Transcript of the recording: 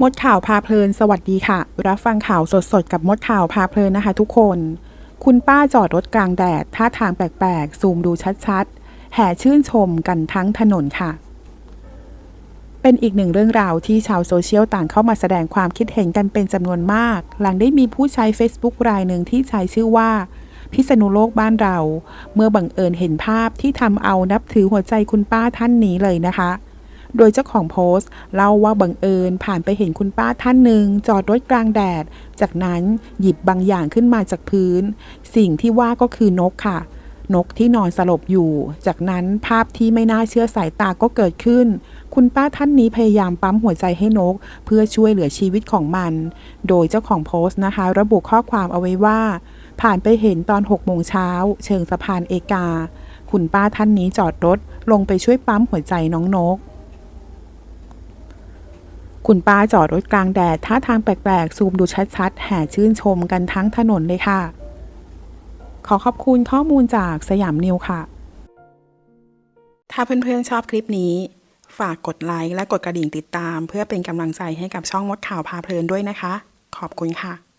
มดข่าวพาเพลิน สวัสดีค่ะ รับฟังข่าวสดๆ กับมดข่าวพาเพลินนะคะ ทุกคน คุณป้าจอดรถกลางแดด ท่าทางแปลกๆ ซูมดูชัดๆ แห่ชื่นชมกันทั้งถนนค่ะ เป็นอีกหนึ่งเรื่องราวที่ชาวโซเชียลต่างเข้ามาแสดงความคิดเห็นกันเป็นจำนวนมาก หลังได้มีผู้ใช้ Facebook รายหนึ่งที่ใช้ชื่อว่า พิษณุโลกบ้านเรา เมื่อบังเอิญเห็นภาพที่ทำเอานับถือหัวใจคุณป้าท่านนี้เลยนะคะ โดยเจ้าของโพสต์เล่าว่าบังเอิญผ่านไปเห็นคุณป้าท่านหนึ่งจอดรถกลางแดด จากนั้นหยิบบางอย่างขึ้นมาจากพื้น สิ่งที่ว่าก็คือนกค่ะ นกที่นอนสลบอยู่ จากนั้นภาพที่ไม่น่าเชื่อสายตาก็เกิดขึ้น คุณป้าท่านนี้พยายามปั๊มหัวใจให้นก เพื่อช่วยเหลือชีวิตของมัน โดยเจ้าของโพสต์นะคะ ระบุข้อความเอาไว้ว่า ผ่านไปเห็นตอน6โมงเช้าเชิงสะพานเอกา คุณป้าท่านนี้จอดรถลงไปช่วยปั๊มหัวใจน้องนก คุณป้าจอดรถกลางแดดท่าทางแปลกๆ ซูมดูชัดๆ แห่ชื่นชมกันทั้งถนนเลยค่ะ ขอขอบคุณข้อมูลจากสยามนิวค่ะ ถ้าเพื่อนๆชอบคลิปนี้ ฝากกดไลค์และกดกระดิ่งติดตาม เพื่อเป็นกำลังใจให้กับช่องมดข่าวพาเพลินด้วยนะคะ ขอบคุณค่ะ